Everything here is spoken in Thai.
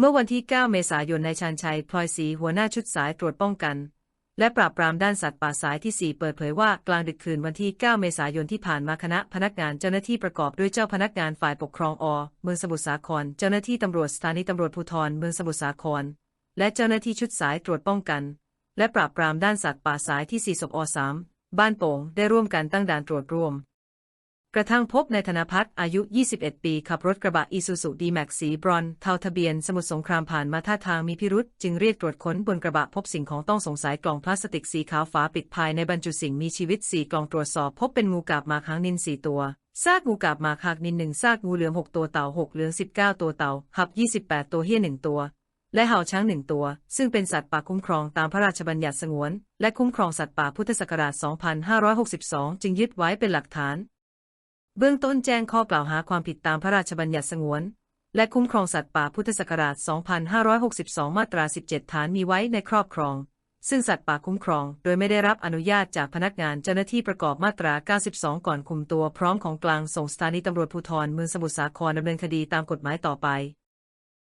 เมื่อวันที่ 9 เมษายนนายชันชัยพลอยศรีหัวหน้าชุดสายตรวจป้องกัน และปราบปรามด้านสัตว์ป่าสายที่ 4 เปิดเผยว่ากลางดึกคืนวันที่ 9 เมษายนที่ผ่านมาคณะพนักงานเจ้าหน้าที่ประกอบด้วยเจ้าพนักงานฝ่ายปกครองอเมืองสมุทรสาคร เจ้าหน้าที่ตำรวจสถานีตำรวจภูธรเมืองสมุทรสาคร และเจ้าหน้าที่ชุดสายตรวจป้องกัน และปราบปรามด้านสัตว์ป่าสายที่ 4 ศพอ3บ้านโป่งได้ร่วมกันตั้งด่านตรวจรวม กระทั่งพบนายธนพัฒน์อายุ 21 ปี ขับรถกระบะอีซูซูดีแม็กสีบรอนเทาทะเบียนสมุทรสงครามผ่านมาท่าทางมีพิรุษจึงเรียกตรวจค้นบนกระบะพบสิ่งของต้องสงสัยกล่องพลาสติกสีขาวฝาปิดภายในบรรจุสิ่งมีชีวิต4กล่องตรวจสอบพบเป็นงูกาบหมากหางนิน4ตัวซากงูกาบหมากหางนินหนึ่งซากงูเหลือม6ตัวเต่า6เหลือง19ตัวเต่าหับ28ตัวเฮี้ยหนึ่งตัว และเห่าช้างหนึ่งตัว ซึ่งเป็นสัตว์ป่าคุ้มครองตามพระราชบัญญัติสงวน และคุ้มครองสัตว์ป่าพุทธศักราช 2562 จึงยึดไว้เป็นหลักฐาน เบื้องต้นแจ้งข้อกล่าวหาความผิดตามพระราชบัญญัติสงวน และคุ้มครองสัตว์ป่าพุทธศักราช 2562 มาตรา 17 ฐานมีไว้ในครอบครอง ซึ่งสัตว์ป่าคุ้มครอง โดยไม่ได้รับอนุญาตจากพนักงานเจ้าหน้าที่ประกอบมาตรา 92 ก่อนคุมตัวพร้อมของกลางส่งสถานีตำรวจภูธรเมืองสมุทรสาครดำเนินคดีตามกฎหมายต่อไป